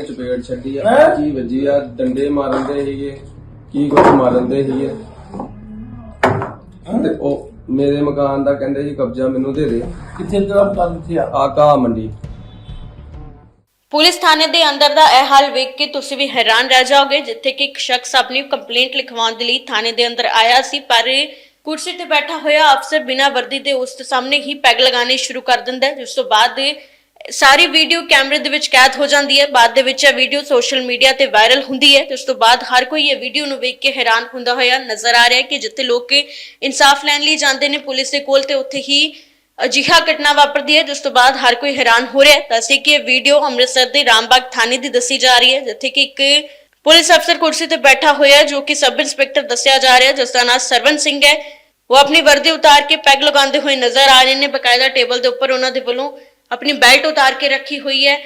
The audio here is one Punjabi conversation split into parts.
ਉਹਨੇ ਚਪੇੜ ਛੱਡੀ ਆ ਹੈਂ? ਕੀ ਵੱਜੀ ਆ ਡੰਡੇ ਮਾਰਨ ਦੇ ਸੀਗੇ ਕੀ ਕੁਝ ਮਾਰਨ ਦੇ ਸੀਗੇ। ਤੇ ਉਹ ਮੇਰੇ ਮਕਾਨ ਦਾ ਕਹਿੰਦੇ ਸੀ ਕਬਜ਼ਾ ਮੈਨੂੰ ਦੇ ਦੇ। ਕਿੱਥੇ ਤੇਰਾ ਮਕਾਨ ਕਿੱਥੇ ਆ? ਆਕਾ ਮੰਡੀ। ਪੁਲਿਸ ਥਾਣੇ ਦੇ ਅੰਦਰ ਦਾ ਇਹ ਹਾਲ ਵੇਖ ਕੇ ਤੁਸੀਂ ਵੀ ਹੈਰਾਨ ਰਹਿ ਜਾਓਗੇ ਜਿੱਥੇ ਕਿ ਇੱਕ ਸ਼ਖਸ ਆਪਣੀ ਕੰਪਲੇਂਟ ਲਿਖਵਾਉਣ ਦੇ ਲਈ ਥਾਣੇ ਦੇ ਅੰਦਰ ਆਇਆ ਸੀ ਪਰ ਕੁਰਸੀ ਤੇ ਬੈਠਾ ਹੋਇਆ ਅਫਸਰ ਬਿਨਾਂ ਵਰਦੀ ਦੇ ਉਸ ਦੇ ਸਾਹਮਣੇ ਹੀ ਪੈਗ ਲਗਾਉਣੇ ਸ਼ੁਰੂ ਕਰ ਦਿੰਦਾ ਹੈ ਜਿਸ ਤੋਂ ਬਾਅਦ ਸਾਰੀ ਵੀਡੀਓ ਕੈਮਰੇ ਦੇ ਵਿੱਚ ਕੈਦ ਹੋ ਜਾਂਦੀ ਹੈ। ਬਾਅਦ ਦੇ ਵਿੱਚ ਇਹ ਵੀਡੀਓ ਸੋਸ਼ਲ ਮੀਡੀਆ ਤੇ ਵਾਇਰਲ ਹੁੰਦੀ ਹੈ ਤੇ ਉਸ ਤੋਂ ਬਾਅਦ ਹਰ ਕੋਈ ਇਹ ਵੀਡੀਓ ਨੂੰ ਵੇਖ ਕੇ ਹੈਰਾਨ ਹੁੰਦਾ ਹੋਇਆ ਨਜ਼ਰ ਆ ਰਿਹਾ ਹੈ ਕਿ ਜਿੱਥੇ ਲੋਕ ਇਨਸਾਫ ਲੈਣ ਲਈ ਜਾਂਦੇ ਨੇ, ਪੁਲਿਸ ਦੇ ਕੋਲ ਤੇ ਉੱਥੇ ਹੀ ਅਜਿਹਾ ਘਟਨਾ ਵਾਪਰਦੀ ਹੈ, ਜਿਸ ਤੋਂ ਬਾਅਦ ਹਰ ਕੋਈ ਹੈਰਾਨ ਹੋ ਰਿਹਾ ਹੈ। ਦੱਸੇ ਕਿ ਇਹ ਵੀਡੀਓ ਅੰਮ੍ਰਿਤਸਰ ਦੇ ਰਾਮਬਾਗ ਥਾਣੇ ਦੀ ਦੱਸੀ ਜਾ ਰਹੀ ਹੈ, ਜਿੱਥੇ ਕਿ ਇੱਕ ਪੁਲਿਸ ਅਫਸਰ ਕੁਰਸੀ ਤੇ ਬੈਠਾ ਹੋਇਆ ਜੋ ਕਿ ਸਬ ਇੰਸਪੈਕਟਰ ਦੱਸਿਆ ਜਾ ਰਿਹਾ ਹੈ, ਜਿਸ ਦਾ ਨਾਮ ਸਰਵਨ ਸਿੰਘ ਹੈ। ਉਹ ਆਪਣੀ ਵਰਦੀ ਉਤਾਰ ਕੇ ਪੈਗ ਲਗਾਉਂਦੇ ਹੋਏ ਨਜ਼ਰ ਆ ਰਹੇ ਨੇ, ਬਕਾਇਦਾ ਟੇਬਲ ਦੇ ਉੱਪਰ ਉਹਨਾਂ ਦੇ ਵੱਲੋਂ ਆਪਣੀ ਬੈਲਟ ਉਤਾਰ ਕੇ ਰੱਖੀ ਹੋਈ ਹੈ।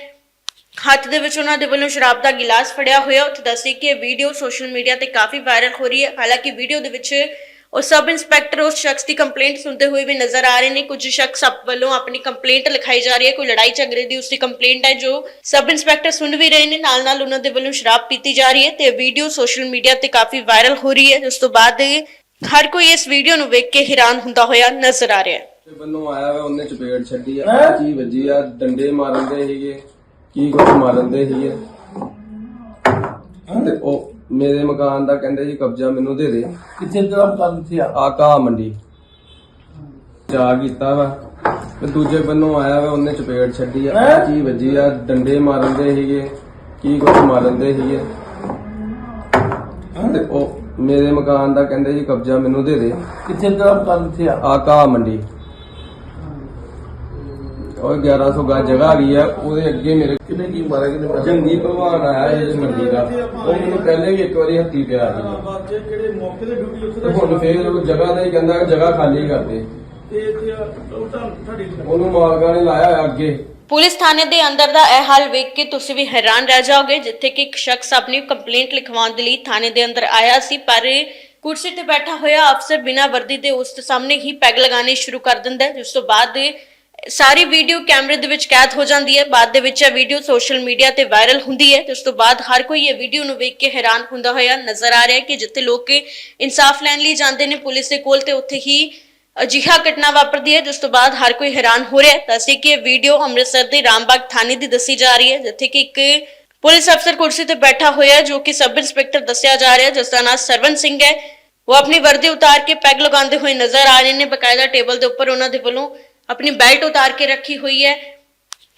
ਹੱਥ ਦੇ ਵਿੱਚ ਉਹਨਾਂ ਦੇ ਵੱਲੋਂ ਸ਼ਰਾਬ ਦਾ ਗਿਲਾਸ ਫੜਿਆ ਹੋਇਆ। ਉੱਥੇ ਦੱਸੇ ਕਿ ਇਹ ਵੀਡੀਓ ਸੋਸ਼ਲ ਮੀਡੀਆ ਤੇ ਕਾਫੀ ਵਾਇਰਲ ਹੋ ਰਹੀ ਹੈ। ਹਾਲਾਂਕਿ ਵੀਡੀਓ ਦੇ ਵਿੱਚ ਉਹ ਸਬ ਇੰਸਪੈਕਟਰ ਉਸ ਸ਼ਖਸ ਦੀ ਕੰਪਲੇਂਟ ਸੁਣਦੇ ਹੋਏ ਵੀ ਨਜ਼ਰ ਆ ਰਹੇ ਨੇ। ਕੁਝ ਸ਼ਖਸ ਆਪ ਵੱਲੋਂ ਆਪਣੀ ਕੰਪਲੇਂਟ ਲਿਖਾਈ ਜਾ ਰਹੀ ਹੈ। ਕੋਈ ਲੜਾਈ ਝਗੜੇ ਦੀ ਉਸ ਦੀ ਕੰਪਲੇਂਟ ਹੈ ਜੋ ਸਬ ਇੰਸਪੈਕਟਰ ਸੁਣ ਵੀ ਰਹੇ ਨੇ। ਨਾਲ ਨਾਲ ਉਹਨਾਂ ਦੇ ਵੱਲੋਂ ਸ਼ਰਾਬ ਪੀਤੀ ਜਾ ਰਹੀ ਹੈ ਤੇ ਇਹ ਵੀਡੀਓ ਸੋਸ਼ਲ ਮੀਡੀਆ ਤੇ ਕਾਫੀ ਵਾਇਰਲ ਹੋ ਰਹੀ ਹੈ। ਜਿਸ ਤੋਂ ਬਾਅਦ ਹਰ ਕੋਈ ਇਸ ਵੀਡੀਓ ਨੂੰ ਵੇਖ ਕੇ ਹੈਰਾਨ ਹੁੰਦਾ ਹੋਇਆ ਨਜ਼ਰ ਆ ਰਿਹਾ ਹੈ। ਤੇ ਬੰਨੋਂ ਆਇਆ ਵਾ ਉਹਨੇ ਚਪੇੜ ਛੱਡੀ ਆ ਹੈਂ? ਕੀ ਵੱਜੀ ਆ ਡੰਡੇ ਮਾਰਨ ਦੇ ਸੀਗੇ ਕੀ ਕੁਝ ਮਾਰਨ ਦੇ ਸੀਗੇ। ਤੇ ਉਹ ਮੇਰੇ ਮਕਾਨ ਦਾ ਕਹਿੰਦੇ ਸੀ ਕਬਜ਼ਾ ਮੈਨੂੰ ਦੇ ਦੇ। ਕਿੱਥੇ ਤੇਰਾ ਮਕਾਨ ਕਿੱਥੇ ਆ? ਆਕਾ ਮੰਡੀ। ਜਾ ਕੀਤਾ ਵਾ ਤੇ ਦੂਜੇ ਬੰਨੋਂ ਆਇਆ ਵਾ ਉਹਨੇ ਚਪੇੜ ਛੱਡੀ ਆ ਹੈਂ? ਕੀ ਵੱਜੀ ਆ ਡੰਡੇ ਮਾਰਨ ਦੇ ਸੀਗੇ ਕੀ ਕੁਝ ਮਾਰਨ ਦੇ ਸੀਗੇ। ਤੇ ਉਹ ਮੇਰੇ ਮਕਾਨ ਦਾ ਕਹਿੰਦੇ ਸੀ ਕਬਜ਼ਾ ਮੈਨੂੰ ਦੇ ਦੇ। ਕਿੱਥੇ ਤੇਰਾ ਮਕਾਨ ਕਿੱਥੇ ਆ? ਆਕਾ ਮੰਡੀ। ਉਹ 1100 ਗਜ ਜਗ੍ਹਾ ਆ ਗਈ ਆ ਉਹਦੇ ਅੱਗੇ ਮੇਰੇ ਕਿਨੇ ਕੀ ਮਾਰਿਆ ਕਿਨੇ ਮਾਰਿਆ ਜੰਗੀ ਭਲਵਾਨ ਆਇਆ ਇਸ ਮੰਡੀ ਦਾ। ਉਹ ਮੈਨੂੰ ਪਹਿਲੇ ਵੀ ਇੱਕ ਵਾਰੀ ਹੱਥੀ ਪਿਆ ਸੀ। ਜਿਹੜੇ ਮੌਕੇ ਤੇ ਡਿਊਟੀ ਉੱਥੇ ਤੇ ਹੁਣ ਫੇਰ ਉਹ ਜਗ੍ਹਾ ਦਾ ਹੀ ਕਹਿੰਦਾ ਕਿ ਜਗ੍ਹਾ ਖਾਲੀ ਕਰ ਦੇ। ਤੇ ਇੱਥੇ ਉਹ ਤਾਂ ਤੁਹਾਡੀ ਉਹਨੂੰ ਮਾਲਕਾਂ ਨੇ ਲਾਇਆ ਹੋਇਆ ਅੱਗੇ। ਪੁਲਿਸ ਥਾਣੇ ਦੇ ਅੰਦਰ ਦਾ ਇਹ ਹਾਲ ਵੇਖ ਕੇ ਤੁਸੀਂ ਵੀ ਹੈਰਾਨ ਰਹਿ ਜਾਓਗੇ ਜਿੱਥੇ ਕਿ ਇੱਕ ਸ਼ਖਸ ਆਪਣੀ ਕੰਪਲੇਂਟ ਲਿਖਵਾਉਣ ਦੇ ਲਈ ਥਾਣੇ ਦੇ ਅੰਦਰ ਆਇਆ ਸੀ ਪਰ ਕੁਰਸੀ ਤੇ ਬੈਠਾ ਹੋਇਆ ਅਫਸਰ ਬਿਨਾਂ ਵਰਦੀ ਦੇ ਉਸ ਦੇ ਸਾਹਮਣੇ ਹੀ ਪੈਗ ਲਗਾਉਣੇ ਸ਼ੁਰੂ ਕਰ ਦਿੰਦਾ ਹੈ ਜਿਸ ਤੋਂ ਬਾਅਦ ਸਾਰੀ ਵੀਡੀਓ ਕੈਮਰੇ ਦੇ ਵਿੱਚ ਕੈਦ ਹੋ ਜਾਂਦੀ ਹੈ। ਬਾਅਦ ਦੇ ਵਿੱਚ ਇਹ ਵੀਡੀਓ ਸੋਸ਼ਲ ਮੀਡੀਆ ਤੇ ਵਾਇਰਲ ਹੁੰਦੀ ਹੈ ਜਿਸ ਤੋਂ ਬਾਅਦ ਹਰ ਕੋਈ ਇਹ ਵੀਡੀਓ ਨੂੰ ਵੇਖ ਕੇ ਹੈਰਾਨ ਹੁੰਦਾ ਹੋਇਆ ਨਜ਼ਰ ਆ ਰਿਹਾ ਹੈ ਕਿ ਜਿੱਥੇ ਲੋਕ ਇਨਸਾਫ ਲੈਣ ਲਈ ਜਾਂਦੇ ਨੇ, ਪੁਲਿਸ ਦੇ ਕੋਲ ਤੇ ਉੱਥੇ ਹੀ ਅਜਿਹਾ ਘਟਨਾ ਵਾਪਰਦੀ ਹੈ, ਜਿਸ ਤੋਂ ਬਾਅਦ ਹਰ ਕੋਈ ਹੈਰਾਨ ਹੋ ਰਿਹਾ ਹੈ। ਦੱਸੇ ਕਿ ਇਹ ਵੀਡੀਓ ਅੰਮ੍ਰਿਤਸਰ ਦੇ ਰਾਮਬਾਗ ਥਾਣੇ ਦੀ ਦੱਸੀ ਜਾ ਰਹੀ ਹੈ, ਜਿੱਥੇ ਕਿ ਇੱਕ ਪੁਲਿਸ ਅਫਸਰ ਕੁਰਸੀ ਤੇ ਬੈਠਾ ਹੋਇਆ ਜੋ ਕਿ ਸਬ ਇੰਸਪੈਕਟਰ ਦੱਸਿਆ ਜਾ ਰਿਹਾ ਹੈ, ਜਿਸ ਦਾ ਨਾਮ ਸਰਵਨ ਸਿੰਘ ਹੈ। ਉਹ ਆਪਣੀ ਵਰਦੀ ਉਤਾਰ ਕੇ ਪੈਗ ਲਗਾਉਂਦੇ ਹੋਏ ਨਜ਼ਰ ਆ ਰਹੇ ਨੇ। ਬਕਾਇਦਾ ਟੇਬਲ ਦੇ ਉੱਪਰ ਉਹਨਾਂ ਦੇ ਵੱਲੋਂ ਆਪਣੀ ਬੈਲਟ ਉਤਾਰ ਕੇ ਰੱਖੀ ਹੋਈ ਹੈ।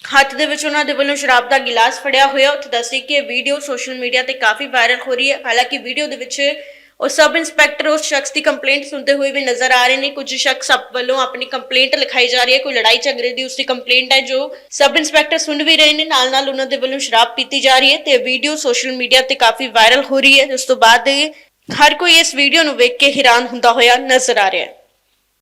ਹੱਥ ਦੇ ਵਿੱਚ ਉਹਨਾਂ ਦੇ ਵੱਲੋਂ ਸ਼ਰਾਬ ਦਾ ਗਿਲਾਸ ਫੜਿਆ ਹੋਇਆ। ਉੱਥੇ ਦੱਸੇ ਕਿ ਇਹ ਵੀਡੀਓ ਸੋਸ਼ਲ ਮੀਡੀਆ ਤੇ ਕਾਫੀ ਵਾਇਰਲ ਹੋ ਰਹੀ ਹੈ। ਹਾਲਾਂਕਿ ਵੀਡੀਓ ਦੇ ਵਿੱਚ ਉਹ ਸਬ ਇੰਸਪੈਕਟਰ ਉਸ ਸ਼ਖਸ ਦੀ ਕੰਪਲੇਂਟ ਸੁਣਦੇ ਹੋਏ ਵੀ ਨਜ਼ਰ ਆ ਰਹੇ ਨੇ। ਕੁਝ ਸ਼ਖਸ ਆਪ ਵੱਲੋਂ ਆਪਣੀ ਕੰਪਲੇਂਟ ਲਿਖਾਈ ਜਾ ਰਹੀ ਹੈ। ਕੋਈ ਲੜਾਈ ਝਗੜੇ ਦੀ ਉਸ ਦੀ ਕੰਪਲੇਂਟ ਹੈ ਜੋ ਸਬ ਇੰਸਪੈਕਟਰ ਸੁਣ ਵੀ ਰਹੇ ਨੇ। ਨਾਲ ਨਾਲ ਉਹਨਾਂ ਦੇ ਵੱਲੋਂ ਸ਼ਰਾਬ ਪੀਤੀ ਜਾ ਰਹੀ ਹੈ ਤੇ ਇਹ ਵੀਡੀਓ ਸੋਸ਼ਲ ਮੀਡੀਆ ਤੇ ਕਾਫੀ ਵਾਇਰਲ ਹੋ ਰਹੀ ਹੈ। ਉਸ ਤੋਂ ਬਾਅਦ ਹਰ ਕੋਈ ਇਸ ਵੀਡੀਓ ਨੂੰ ਵੇਖ ਕੇ ਹੈਰਾਨ ਹੁੰਦਾ ਹੋਇਆ ਨਜ਼ਰ ਆ ਰਿਹਾ ਹੈ।